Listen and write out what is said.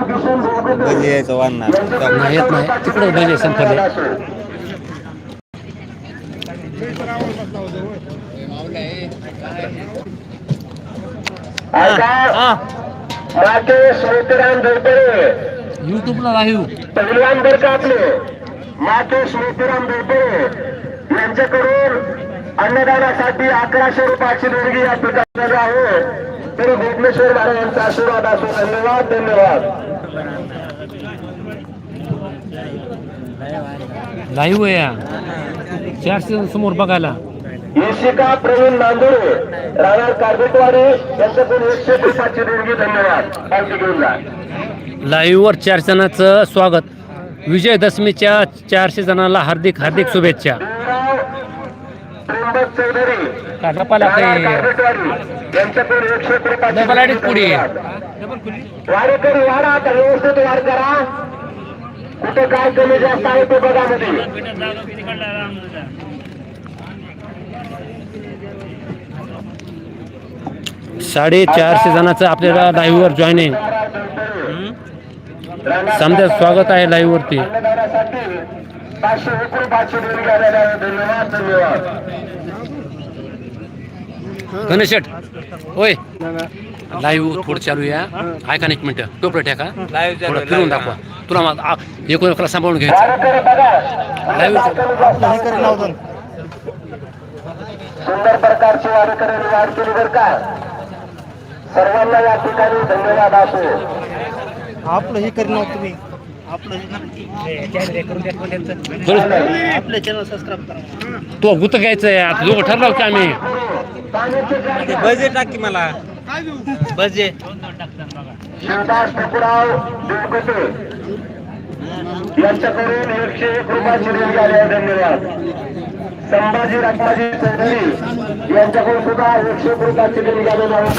यायचं वाढणार नाही येत नाही. तिकडे भजी संपले. आता माते श्रोतराम धोपडे युट्यूबला राहीव पहिलवान बर का आपले माते श्रोतराम धोपडे यांच्याकडून अन्नदानासाठी अकराशे रुपयाची देणगी या ठिकाणी आहे. तरी भुवनेश्वर महाराजांचा आशीर्वाद असो धन्यवाद धन्यवाद. लाईव्ह या. चारशे समोर बघायला. इशिका प्रवीण नांदुळे राहणार कार्बेटवाडे यांच्याकडून एकशे रुपयाची देणगी धन्यवाद. घेऊन जा. लाईव्हवर चार जणांचं स्वागत. विजयदशमीच्या चारशे जणांना हार्दिक हार्दिक शुभेच्छा. त्र्यंबक चौधरी कार्बेटवाडी यांच्याकडून एकशे डबल पुढे. वारेकरी वाढा आता व्यवस्थित वाढ करा. कुठे काय कमी जास्त आहे ते बघा मध्ये. साडेचारशे जणांचं आपल्याला लाईव्हवर जॉईन आहे. समजा स्वागत आहे लाईव्ह वरती अन्नदानासाठी पाचशे एक रुपयाची देणगी आलेल्या आहे धन्यवाद धन्यवाद. गणेश शेठ होय. लाईव्ह थोडं चालू या. ऐका ना एक मिनिट? टोपलं ठेका. थोडं फिरून दाखवा. तुला एकूण सांभाळून घ्यायचं. लाईव्ह सुंदर प्रकारची वारेकऱ्यांनी वाढ केली बरं का. सर्वांना या ठिकाणी धन्यवाद असो. आपलं हे करी नव्हतं तुम्ही. आपलं थोडं आपल्या चॅनल सबस्क्राईब करा. तो गुत घ्यायचं आहे आता दोघं ठरलो की आम्ही? भजी टाकी मला. बजे शिवदास ठाकूराव देवकते यांच्याकडून एकशे एक रुपयाची देणगी आली आहे. धन्यवाद. संभाजी रत्नाजी चौधरी यांच्याकडून सुद्धा एकशे एक रुपयाची आहे